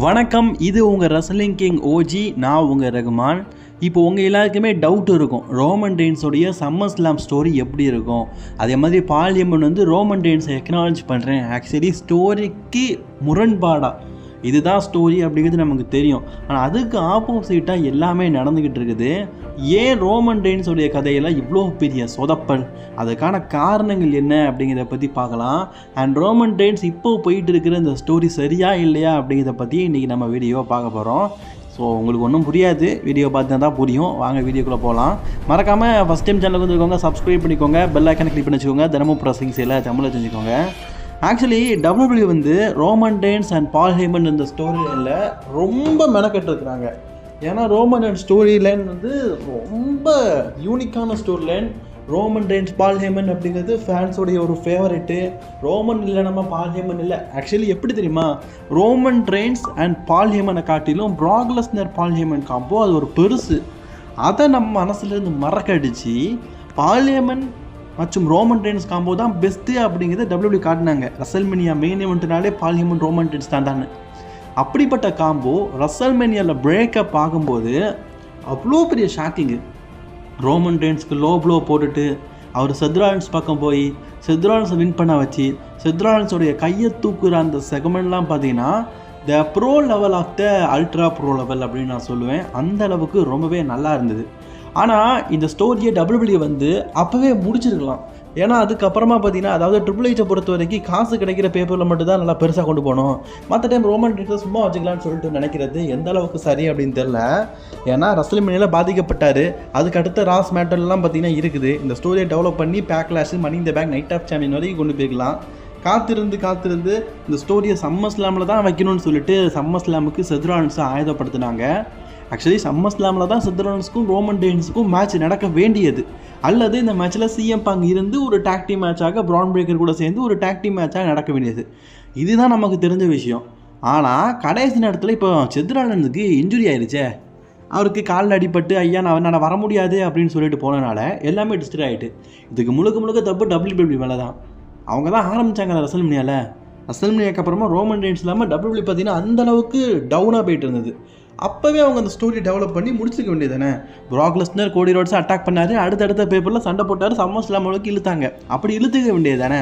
வணக்கம் இது உங்கள் ரசலிங் கிங் ஓஜி நான் உங்கள் ரகுமான். இப்போ உங்கள் எல்லாருக்குமே டவுட் இருக்கும் ரோமன் டெயின்ஸோடைய சம்மர் ஸ்லாம் ஸ்டோரி எப்படி இருக்கும்? அதே மாதிரி பாலியம்மன் வந்து ரோமன் டெயின்ஸை எக்னாலஜ் பண்ணுறேன் ஆக்சுவலி ஸ்டோரிக்கு முரண்பாடாக இதுதான் ஸ்டோரி அப்படிங்கிறது நமக்கு தெரியும். ஆனால் அதுக்கு ஆப்போசிட்டாக எல்லாமே நடந்துக்கிட்டு இருக்குது. ஏன் ரோமன் ரெயின்ஸோடைய கதையெல்லாம் இவ்வளோ பெரிய சொதப்பல்? அதுக்கான காரணங்கள் என்ன அப்படிங்கிறத பற்றி பார்க்கலாம். அண்ட் ரோமன் ரெயின்ஸ் இப்போ போயிட்டு இருக்கிற இந்த ஸ்டோரி சரியா இல்லையா அப்படிங்கிறத பற்றி இன்றைக்கி நம்ம வீடியோவை பார்க்க போகிறோம் ஸோ உங்களுக்கு ஒன்றும் புரியாது. வீடியோ பார்த்தா தான் புரியும். வாங்க வீடியோக்குள்ளே போகலாம் மறக்காமல் ஃபஸ்ட் டைம் சேனலுக்கு வந்துருக்கோங்க சப்ஸ்கிரைப் பண்ணிக்கோங்க. பெல் ஐக்கனை கிளிக் பண்ணி வச்சுக்கோங்க. தினமும் ப்ரெஸ்ஸிங்ஸ் எல்லாம் தமிழில் செஞ்சுக்கோங்க ஆக்சுவலி டபிள்யூபிள்யூ வந்து Roman Reigns and Paul Heyman இந்த ஸ்டோரியில் ரொம்ப மெனக்கெட்டுருக்குறாங்க. ஏன்னா ரோமன் அண்ட் ஸ்டோரி லைன் வந்து ரொம்ப யூனிக்கான story line Roman Reigns Paul Heyman அப்படிங்கிறது ஃபேன்ஸோடைய ஒரு ஃபேவரெட்டு ரோமன் இல்லை நம்ம பால் ஹேமன் இல்லை. ஆக்சுவலி எப்படி தெரியுமா? ரோமன் ட்ரெயின்ஸ் அண்ட் பால் ஹேமனை காட்டிலும் ப்ராக்லஸ்னர் பால் ஹேமன் காம்போ அது ஒரு பெருசு. அதை நம்ம மனசுலேருந்து மறக்கடிச்சு பாலியமன் மற்றும் ரோமன் ரெயின்ஸ் காம்போ தான் பெஸ்ட்டு அப்படிங்கிறத டபிள்யூபி காட்டினாங்க. ரசல்மெனியா மெயின் இவெண்ட்னாலே பாலியமன் ரோமன் ரெயின்ஸ் தான் தானே அப்படிப்பட்ட காம்போ ரசல்மெனியாவில் பிரேக்கப் ஆகும்போது அவ்வளோ பெரிய ஷாக்கிங்கு ரோமன் ரெயின்ஸ்க்கு லோ ப்ளோ போட்டுட்டு அவர் செத்ராலன்ஸ் பக்கம் போய் செத்ராலன்ஸை வின் பண்ண வச்சு செத்ராலன்ஸோடைய கையை தூக்குற அந்த செகமெண்ட்லாம் பார்த்தீங்கன்னா the pro level of the ultra pro level அப்படின்னு நான் சொல்லுவேன். அந்த அளவுக்கு ரொம்பவே நல்லா இருந்தது. ஆனால் இந்த ஸ்டோரியை டபிள்யூபிள்யூ வந்து அப்போவே முடிச்சிருக்கலாம். ஏன்னா அதுக்கப்புறமா பார்த்தீங்கன்னா அதாவது ட்ரிபிள் ஹெச்சை பொறுத்த வரைக்கும் காசு கிடைக்கிற பேப்பரில் மட்டும் தான் நல்லா பெருசாக கொண்டு போகணும். மற்ற டைம் ரோமன் ட்ரிக்ஸை சும்மா வச்சுக்கலாம்னு சொல்லிட்டு நினைக்கிறது எந்த அளவுக்கு சரி அப்படின்னு தெரில ஏன்னா ரசலிமனியில் பாதிக்கப்பட்டார். அதுக்கு அடுத்த ராஸ் மேட்டர்லாம் பார்த்தீங்கன்னா இருக்குது. இந்த ஸ்டோரியை டெவலப் பண்ணி பேக்லாஷ் மணி இந்த பேக் நைட் ஆஃப் சாம்பியன் வரைக்கும் கொண்டு போய்க்கலாம். காத்திருந்து காத்திருந்து இந்த ஸ்டோரியை சம்மர் ஸ்லாமில் தான் வைக்கணும்னு சொல்லிட்டு சம்மர் ஸ்லாமுக்கு செதுரான்ஸை ஆயுதப்படுத்தினாங்க. ஆக்சுவலி சம்மர் ஸ்லாமில் தான் சித்தரன்ஸுக்கும் ரோமன் டெயின்ஸுக்கும் மேட்ச் நடக்க வேண்டியது. அல்லது இந்த மேட்ச்சில் சிஎம் பாங் இருந்து ஒரு டாக்டி மேட்சாக ப்ரான் பிரேக்கர் கூட சேர்ந்து ஒரு டாக்டி மேட்சாக நடக்க வேண்டியது. இதுதான் நமக்கு தெரிஞ்ச விஷயம். ஆனால் கடைசி நேரத்தில் இப்போ செத்ரானந்துக்கு இன்ஜுரி ஆயிடுச்சே அவருக்கு காலில் அடிபட்டு ஐயா நான் நான் வர முடியாது அப்படின்னு சொல்லிட்டு போனனால எல்லாமே டிஸ்டர் ஆகிட்டு இதுக்கு முழுக்க முழுக்க தப்பு டபிள்யூபிள்யூ மேலே தான். அவங்க தான் ஆரம்பித்தாங்க அந்த ரசல்மினியாவில் ரசல்மினியாக்கு அப்புறமா ரோமன் ரெயின்ஸ் இல்லாமல் டபிள்யூபிள்யூ பார்த்தீங்கன்னா அந்த அளவுக்கு டவுனாக போயிட்டு இருந்தது. அப்போவே அவங்க அந்த ஸ்டோரி டெவலப் பண்ணி முடிச்சுக்க வேண்டியது தானே ப்ராக்லஸ்னர் கோடி ரோட்ஸை அட்டாக் பண்ணார் அடுத்தடுத்த பேப்பரில் சண்டை போட்டார் சம்மர் ஸ்லாம் அளவுக்கு இழுத்தாங்க. அப்படி இழுத்துக்க வேண்டியது தானே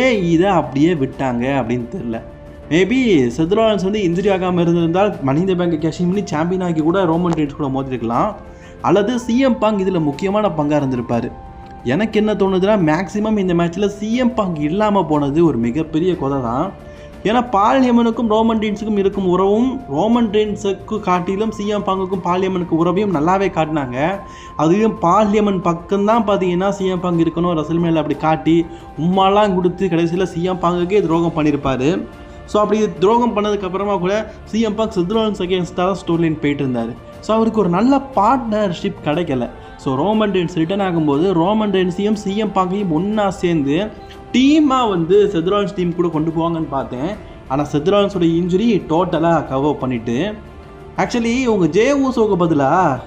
ஏன் இதை அப்படியே விட்டாங்க அப்படின்னு தெரில மேபி செத்ராலன்ஸ் வந்து இன்ஜுரி ஆகாமல் இருந்திருந்தால் மனித பேங்க் கேஷிங் பண்ணி சாம்பியன் ஆகி கூட ரோமன் ரீட்ஸ் கூட மோதிருக்கலாம். அல்லது சிஎம் பாங் இதில் முக்கியமான பங்காக இருந்திருப்பார். எனக்கு என்ன தோணுதுன்னா மேக்ஸிமம் இந்த மேட்ச்சில் சிஎம் பாங் இல்லாமல் போனது ஒரு மிகப்பெரிய கொதை தான் ஏன்னா பாலியமனுக்கும் ரோமன் டீன்ஸுக்கும் இருக்கும் உறவும் ரோமன் டீன்ஸுக்கு காட்டிலும் சிஎம் பாங்குக்கும் பாலியமனுக்கு உறவையும் நல்லாவே காட்டினாங்க. அதுவும் பாலியமன் பக்கம்தான் பார்த்தீங்கன்னா சிஎம் பாங்கு இருக்கணும் ரசல்மேல அப்படி காட்டி உம்மாலாம் கொடுத்து கடைசியில் சிஎம் பங்குக்கே துரோகம் பண்ணியிருப்பார். ஸோ அப்படி துரோகம் பண்ணதுக்கப்புறமா கூட சிஎம் பாக் சித்ரோன் அகேன்ஸ்டாக தான் ஸ்டோரி லைன் போயிட்டு இருந்தார் ஸோ அவருக்கு ஒரு நல்ல பார்ட்னர்ஷிப் கிடைக்கல. ஸோ ரோமன் டென்ஸ் ரிட்டர்ன் ஆகும்போது ரோமன் டென்ஸையும் சிஎம் பாங்கையும் ஒன்றா சேர்ந்து டீமாக வந்து செத்ரான்ஸ் டீம் கூட கொண்டு போவாங்கன்னு பார்த்தேன். ஆனால் செத்ரான்ஸோட இன்ஜுரி டோட்டலாக கவர் பண்ணிவிட்டு ஆக்சுவலி உங்கள் ஜே ஊசோக்கு பதிலாக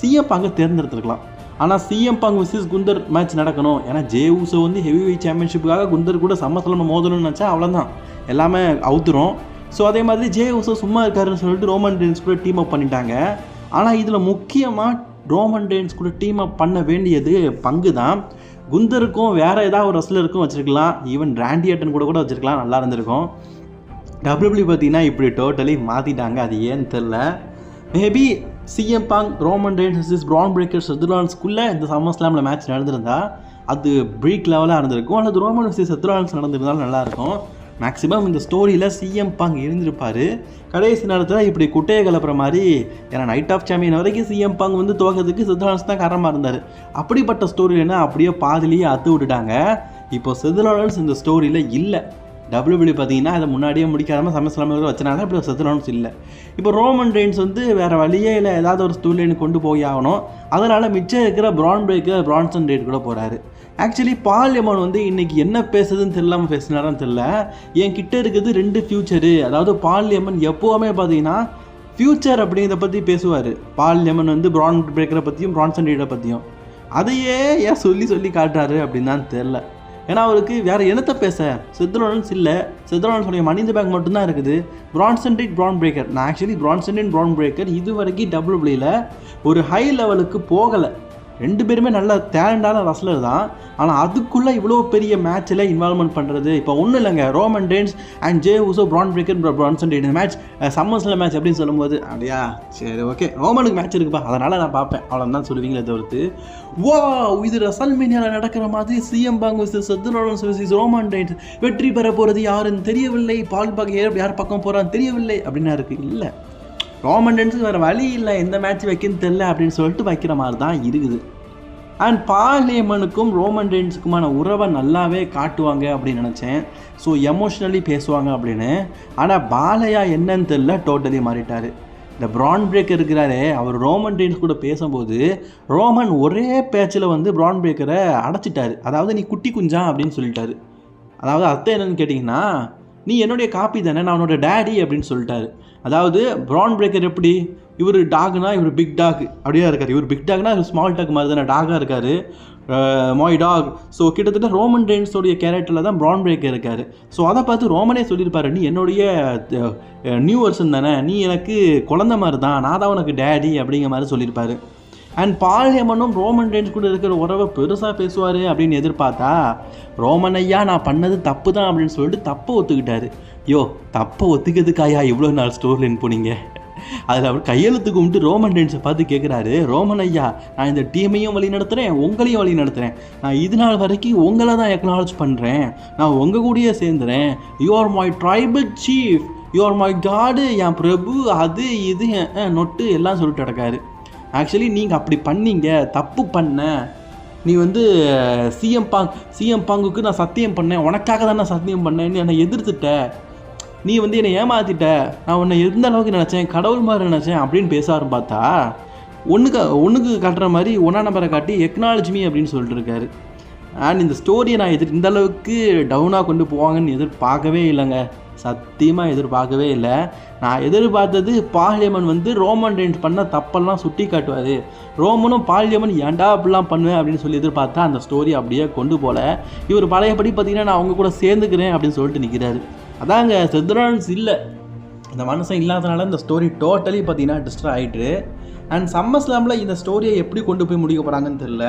சிஎம் பாங்கை தேர்ந்தெடுத்துருக்கலாம். ஆனால் CM Punk versus Gunther match நடக்கணும். ஏன்னா ஜே ஊசோ வந்து ஹெவி வெயிட் சாம்பியன்ஷிப்புக்காக குந்தர் கூட சமசலம் மோதணும்னு நினச்சா அவ்வளோதான் எல்லாமே அவுத்துரும். ஸோ அதே மாதிரி ஜே ஊசோ சும்மா இருக்காருன்னு சொல்லிட்டு ரோமன் டென்ஸ் கூட டீம் அப் பண்ணிட்டாங்க. ஆனால் இதில் முக்கியமாக ரோமன் டென்ஸ் கூட டீம் அப் பண்ண வேண்டியது பங்கு தான் குந்தருக்கும் வேறு ஏதாவது ஒரு ரெஸ்லருக்கும் வச்சுருக்கலாம். ஈவன் ராண்டி அட்டன் கூட கூட வச்சுருக்கலாம். நல்லா இருந்திருக்கும். டபிள்யூபிள்யூ பார்த்தீங்கன்னா இப்படி டோட்டலி மாற்றிட்டாங்க அது ஏன்னு தெரில maybe CM Punk Roman Reigns is Bron Breakker செத்ரான்ஸ்குள்ளே இந்த சம்மர் ஸ்லாமில் மேட்ச் நடந்திருந்தா அது பிரீக் லெவலாக இருந்திருக்கும். அல்லது ரோமன் வர்சஸ் செத்ரான்ஸ் நடந்திருந்தாலும் நல்லாயிருக்கும் மேக்ஸிமம் இந்த ஸ்டோரியில் சிஎம் பாங் இருந்திருப்பார். கடைசி நேரத்தில் இப்படி குட்டையை கலப்புற மாதிரி ஏன்னா நைட் ஆஃப் சாம்பியன் வரைக்கும் சிஎம் பாங் வந்து துவக்கிறதுக்கு சித்ரான்ஸ் தான் காரணமாக இருந்தார். அப்படிப்பட்ட ஸ்டோரியில்னா அப்படியே பாதிலேயே அத்து விட்டுட்டாங்க. இப்போ செத்ரான்ஸ் இந்த ஸ்டோரியில் இல்லை. டபிள்யூபிள்யூ பார்த்தீங்கன்னா அதை முன்னாடியே முடிக்காமல் சமஸ்லாமில் வச்சனால இப்படி செத்துறான்ஸ் இல்லை. இப்போ ரோமன் ரெயின்ஸ் வந்து வேறு வழியே இல்லை ஏதாவது ஒரு ஸ்டூல் கொண்டு போய் ஆகணும். அதனால் மிச்சம் இருக்கிற ப்ரான் பிரேக்கு பிரான்சன் ரேட் கூட போகிறாரு ஆக்சுவலி பால்யமன் வந்து இன்றைக்கி என்ன பேசுதுன்னு தெரியாமல் பேசினாரான்னு தெரில என் கிட்ட இருக்குது ரெண்டு ஃப்யூச்சரு அதாவது பால்யமன் எப்போவுமே பார்த்தீங்கன்னா ஃப்யூச்சர் அப்படிங்கிறத பற்றி பேசுவார். பால்யமன் வந்து பிரான் பிரேக்கரை பற்றியும் பிரான்சன் ரேட்டை பற்றியும் அதையே ஏன் சொல்லி சொல்லி காட்டுறாரு அப்படின்னு தான் தெரில ஏன்னா அவருக்கு வேறு என்னத்தை பேச? செத்ரோலன்ஸ் இல்லை. செத்ரோலன்ஸோடைய மனித பேக் மட்டும்தான் இருக்குது. பிரான்சன்டிட் ப்ரான் பிரேக்கர் நான் ஆக்சுவலி பிரான்சன்டின் ப்ரான் பிரேக்கர் இது வரைக்கும் டபிள்யூபிளியில் ஒரு ஹை லெவலுக்கு போகலை. ரெண்டு பேருமே நல்ல டேலண்டான ரஸ்லர் தான். ஆனால் அதுக்குள்ளே இவ்வளோ பெரிய மேட்ச்சில் இன்வால்மெண்ட் பண்ணுறது இப்போ ஒன்றும் இல்லைங்க. Roman Reigns and Jey Uso Bron Breakker Bronson tan இந்த மேட்ச் சம்மர்ஸில் மேட்ச் அப்படின்னு சொல்லும்போது அப்படியா? சரி ஓகே ரோமனுக்கு மேட்ச் இருக்குப்பா. அதனால் நான் பார்ப்பேன். அவ்வளோதான் சொல்லுவீங்களே தவிர்த்து. ஓ இது ரசல்மேனியாவில் நடக்கிற மாதிரி CM Punk versus Seth Rollins versus Roman Reigns வெற்றி பெற போகிறது யாருன்னு தெரியவில்லை. பால் பாக்க யார் பக்கம் போகிறான்னு தெரியவில்லை. அப்படின்னா இருக்குது இல்லை. ரோமன் ரென்ஸுக்கு வேறு வழி இல்லை எந்த மேட்ச் வைக்கன்னு தெரில அப்படின்னு சொல்லிட்டு வைக்கிற மாதிரி தான் இருக்குது அண்ட் பார்லியமனுக்கும் ரோமன் டென்ஸுக்குமான உறவை நல்லாவே காட்டுவாங்க அப்படின்னு நினச்சேன். ஸோ எமோஷ்னலி பேசுவாங்க அப்படின்னு. ஆனால் பாலையா என்னன்னு தெரில டோட்டலி மாறிட்டார். இந்த ப்ரான் பிரேக்கர் இருக்கிறாரே அவர் ரோமன் டென்ஸ் கூட பேசும்போது ரோமன் ஒரே பேச்சில் வந்து ப்ரான் பிரேக்கரை அடைச்சிட்டாரு. அதாவது நீ குட்டி குஞ்சா? அப்படின்னு சொல்லிட்டாரு. அதாவது அர்த்தம் என்னன்னு கேட்டிங்கன்னா நீ என்னுடைய காப்பி தானே நான் உன்னோட டேடி அப்படின்னு சொல்லிட்டாரு. அதாவது ப்ரான் பிரேக்கர் எப்படி? இவர் டாக்னா இவர் பிக் டாக் அப்படியே இருக்கார். இவர் பிக் டாக்னா இவர் ஸ்மால் டாக் மாதிரி தானே டாகாக இருக்கார். மாய் டாக் ஸோ கிட்டத்தட்ட ரோமன் ரெயின்ஸோடைய கேரக்டரில் தான் ப்ரான் பிரேக்கர் இருக்கார். ஸோ அதை பார்த்து ரோமனே சொல்லியிருப்பாரு நீ என்னுடைய நியூ வருஷன் தானே. நீ எனக்கு குழந்த மாதிரி தான். நான் தான் உனக்கு டேடி அப்படிங்கிற மாதிரி சொல்லியிருப்பாரு. அண்ட் பால் ஹேமனும் ரோமன் ரெயின்ஸ் கூட இருக்கிற உறவை பெருசாக பேசுவார் அப்படின்னு எதிர்பார்த்தா ரோமன் ஐயா நான் பண்ணது தப்பு தான் அப்படின்னு சொல்லிட்டு தப்பை ஒத்துக்கிட்டாரு. யோ தப்பை ஒத்துக்கிறதுக்காயா இவ்வளோ நாள் ஸ்டோர்லேன்னு போனீங்க அதில் அவர் கையெழுத்து கும்பிட்டு ரோமன் ரெயின்ஸை பார்த்து கேட்குறாரு ரோமன் ஐயா நான் இந்த டீமையும் வழி நடத்துகிறேன் உங்களையும் வழி நடத்துகிறேன் நான் இது நாள் வரைக்கும் உங்களை தான் எக்னாலஜ் பண்ணுறேன் நான் உங்கள் கூடயே சேர்ந்துறேன். You are my tribal chief you are my god என் பிரபு அது இது நொட்டு எல்லாம் சொல்லிட்டு கிடக்காரு ஆக்சுவலி நீங்கள் அப்படி பண்ணீங்க தப்பு பண்ண. நீ வந்து சிஎம் பாங் சிஎம் பாங்குக்கு நான் சத்தியம் பண்ணேன் உனக்காக தான் நான் சத்தியம் பண்ணேன்னு என்னை எதிர்த்துட்ட. நீ வந்து என்னை ஏமாத்திட்ட. நான் உன்னை எந்த அளவுக்கு நினச்சேன் கடவுள் மாதிரி நினச்சேன் அப்படின்னு பேச பார்த்தா ஒன்றுக்கு ஒன்றுக்கு காட்டுற மாதிரி ஒன்றா நம்பரை காட்டி எக்னாலஜிமி அப்படின்னு சொல்லிட்டு இருக்காரு அண்ட் இந்த ஸ்டோரியை நான் எதிர் இந்த அளவுக்கு டவுனாக கொண்டு போவாங்கன்னு எதிர்பார்க்கவே இல்லைங்க. சத்தியமாக எதிர்பார்க்கவே இல்லை. நான் எதிர்பார்த்தது பாலியமன் வந்து ரோமன் ரெயின்ஸ் பண்ண தப்பெல்லாம் சுட்டி காட்டுவார். ரோமனும் பாலியமன் ஏன்டா அப்படிலாம் பண்ணுவேன் அப்படின்னு சொல்லி எதிர்பார்த்தா அந்த ஸ்டோரி அப்படியே கொண்டு போல. இவர் பழையபடி பார்த்தீங்கன்னா நான் அவங்க கூட சேர்ந்துக்கிறேன் அப்படின்னு சொல்லிட்டு நிற்கிறாரு அதாங்க செத்ரான்ஸ் இல்லை. இந்த மனுஷன் இல்லாதனால இந்த ஸ்டோரி டோட்டலி பார்த்தீங்கன்னா டிஸ்டர் ஆகிட்டு அண்ட் சம்மர் ஸ்லாமில் இந்த ஸ்டோரியை எப்படி கொண்டு போய் முடிக்க போகிறாங்கன்னு தெரியல.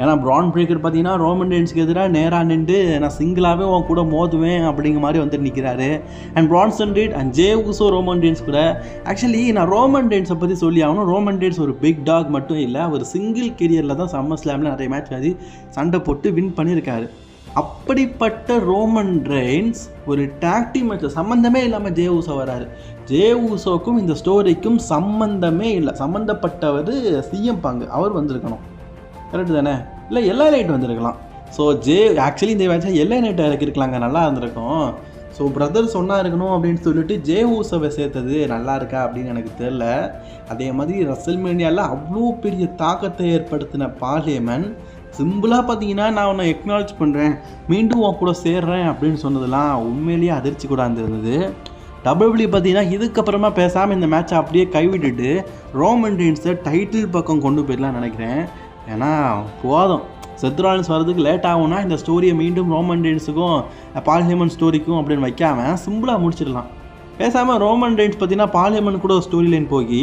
ஏன்னா ப்ரான் பிரேக்கர் பார்த்தீங்கன்னா ரோமன் டென்ஸ்க்கு எதிராக நேராக நின்று நான் சிங்கிளாகவே உன் கூட மோதுவேன் அப்படிங்கிற மாதிரி வந்து நிற்கிறாரு and Bronson Reed and Jey Uso Roman Reigns கூட ஆக்சுவலி நான் ரோமன் டென்ஸை பற்றி சொல்லி ஆகணும். ரோமன் டென்ஸ் ஒரு பிக் டாக் மட்டும் இல்லை ஒரு சிங்கிள் கெரியரில் தான் சம்மர் ஸ்லாமில் நிறைய மேட்ச் ஆடி சண்டை போட்டு வின் பண்ணியிருக்காரு. அப்படிப்பட்ட ரோமன் ரெயின்ஸ் ஒரு டாக்டி மேட்ச்சில் சம்மந்தமே இல்லாமல் ஜே ஊசோ வராரு. ஜே ஊசோக்கும் இந்த ஸ்டோரிக்கும் சம்மந்தமே இல்லை. சம்மந்தப்பட்டவர் சிஎம் பாங்கு. அவர் வந்திருக்கணும். கரெக்டு தானே? இல்லை எல்லா லைட் வந்திருக்கலாம். ஸோ ஜே ஆக்சுவலி இந்த மேட்சை எல்லா நைட் இறக்கிருக்கலாங்க. நல்லா இருந்திருக்கும். ஸோ பிரதர் சொன்னா இருக்கணும் அப்படின்னு சொல்லிட்டு ஜே ஊசவை சேர்த்தது நல்லா இருக்கா அப்படின்னு எனக்கு தெரில அதே மாதிரி ரசல்மேனியாவில் அவ்வளோ பெரிய தாக்கத்தை ஏற்படுத்தின பார்லியமன் சிம்பிளாக பார்த்தீங்கன்னா நான் உன்னை எக்னாலஜ் பண்ணுறேன் மீண்டும் உன் கூட சேர்றேன் அப்படின்னு சொன்னதெல்லாம் உண்மையிலேயே அதிர்ச்சி கூட இருந்தது. டபிள்யூபிள்யூ பார்த்தீங்கன்னா இதுக்கப்புறமா பேசாமல் இந்த மேட்ச்சை அப்படியே கைவிட்டுட்டு ரோமன் ரீன்ஸை டைட்டில் பக்கம் கொண்டு போயிடலாம் நினைக்கிறேன். ஏன்னா போதும். செத்ராலன்ஸ் வரதுக்கு லேட் ஆகும்னா இந்த ஸ்டோரியை மீண்டும் ரோமன் ரெயின்ஸுக்கும் பார்லிமெண்ட் ஸ்டோரிக்கும் அப்படின்னு வைக்காம சிம்பிளாக முடிச்சிடலாம். பேசாமல் ரோமன் ரெயின்ஸ் பார்த்தீங்கன்னா பார்லிமெண்ட் கூட ஒரு ஸ்டோரி லைன் போய்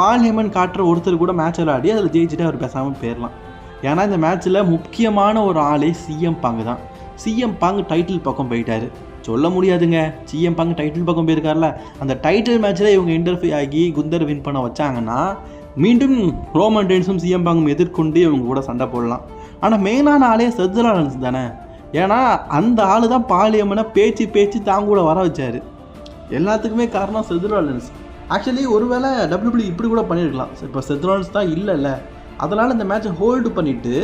பார்லிமெண்ட் காட்டுற ஒருத்தர் கூட மேட்ச் விளையாடி அதில் ஜெயிச்சுட்டு அவர் பேசாமல் போயிடலாம். ஏன்னா இந்த மேட்ச்சில் முக்கியமான ஒரு ஆளே சிஎம் பாங்கு தான். சிஎம் பாங்கு டைட்டில் பக்கம் போயிட்டார். சொல்ல முடியாதுங்க. சிஎம் பாங்கு டைட்டில் பக்கம் போயிருக்கார்ல. அந்த டைட்டில் மேட்ச்சில் இவங்க இன்டர்ஃபியூ ஆகி குந்தர் வின் பண்ண வச்சாங்கன்னா மீண்டும் ரோமன் ரெயின்ஸும் சிஎம் பாங்கும் எதிர்கொண்டு இவங்க கூட சண்டை போடலாம். ஆனால் மெயினான ஆளே செத்ராலன்ஸ் தானே. ஏன்னா அந்த ஆள் தான் பாலியம்மனை பேச்சு பேச்சு தாங்க கூட வர வச்சார். எல்லாத்துக்குமே காரணம் செத்ராலன்ஸ் ஆக்சுவலி ஒருவேளை டபிள்யூபிள்யூ இப்படி கூட பண்ணியிருக்கலாம். இப்போ செத்ராலன்ஸ் தான் இல்லைல்ல. அதனால் இந்த மேட்சை ஹோல்டு பண்ணிவிட்டு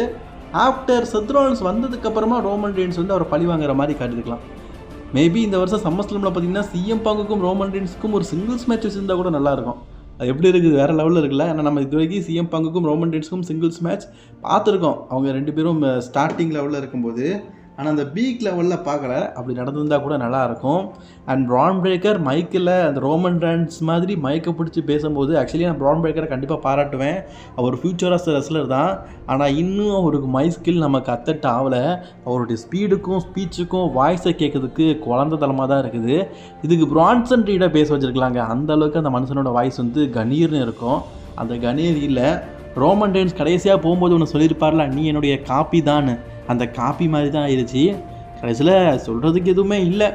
ஆஃப்டர் செத்ரோன்ஸ் வந்ததுக்கப்புறமா ரோமன் ரீன்ஸ் வந்து அவரை பழி வாங்குற மாதிரி காட்டிருக்கலாம் மேபி இந்த வருஷம் சம்மஸ்லமில் பார்த்தீங்கன்னா சிஎம் பாங்குக்கும் ரோமன் ரீன்ஸுக்கும் ஒரு சிங்கிள்ஸ் மேட்ச் வச்சுருந்தா கூட நல்லாயிருக்கும் அது எப்படி இருக்குது வேறு லெவலில் இருக்குல்ல? ஏன்னா நம்ம இது வரைக்கும் சிஎம் பாங்குக்கும் ரோமன் ரீன்ஸுக்கும் சிங்கிள்ஸ் மேட்ச் பார்த்துருக்கோம். அவங்க ரெண்டு பேரும் ஸ்டார்டிங் லெவலில் இருக்கும்போது ஆனால் அந்த பீக் லெவலில் பார்க்கல. அப்படி நடந்திருந்தா கூட நல்லாயிருக்கும் அண்ட் ப்ரான் பிரேக்கர் மைக்கில் அந்த ரோமன் டான்ஸ் மாதிரி மைக்கை பிடிச்சி பேசும்போது ஆக்சுவலி நான் ப்ரான் பிரேக்கரை கண்டிப்பாக பாராட்டுவேன். அவர் ஃபியூச்சரஸ் ரெஸ்லர் தான். ஆனால் இன்னும் அவருக்கு மை ஸ்கில் நம்ம கத்தட்ட ஆகலை அவருடைய ஸ்பீடுக்கும் ஸ்பீச்சுக்கும் வாய்ஸை கேட்கறதுக்கு குழந்த தளமாக தான் இருக்குது. இதுக்கு பிரான்சன் ரீடாக பேச வச்சுருக்கலாங்க. அந்த அளவுக்கு அந்த மனுஷனோட வாய்ஸ் வந்து கணீர்னு இருக்கும். அந்த கணீர் இல்லை. ரோமன் டென்ஸ் கடைசியாக போகும்போது ஒன்று சொல்லியிருப்பார்ல நீ என்னுடைய காப்பி தான் அந்த காப்பி மாதிரி தான் ஆயிடுச்சு கடைசியில் சொல்கிறதுக்கு எதுவுமே இல்லை.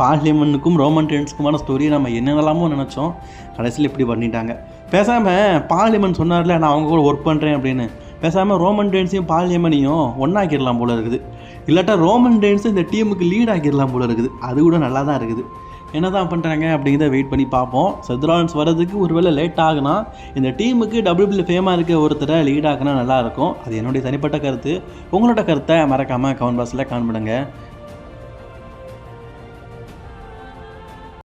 பார்லிமெண்ட்டுக்கும் ரோமன் டென்ஸ்க்குமான ஸ்டோரியை நம்ம என்னென்னலாமோ நினச்சோம். கடைசியில் இப்படி பண்ணிட்டாங்க. பேசாமல் பார்லிமெண்ட் சொன்னார்ல நான் அவங்க கூட ஒர்க் பண்ணுறேன் அப்படின்னு. பேசாமல் ரோமன் டென்ஸையும் பார்லிமெண்டையும் ஒன்றாக்கிடலாம் போல இருக்குது. இல்லாட்டா ரோமன் டென்ஸ் இந்த டீமுக்கு லீட் ஆக்கிடலாம் போல இருக்குது. அது கூட நல்லா தான் இருக்குது. என்ன தான் பண்ணுறாங்க அப்படிங்கிறத வெயிட் பண்ணி பார்ப்போம். செத்ரான்ஸ் வர்றதுக்கு ஒருவேளை லேட் ஆகுனா இந்த டீமுக்கு டபிள்யூபிள் ஃபேமாக இருக்க ஒருத்தரை லீட் ஆகினா நல்லாயிருக்கும் அது என்னுடைய தனிப்பட்ட கருத்து. உங்களோட கருத்தை மறக்காமல் கமெண்ட் பாக்ஸில் காண்பிடுங்க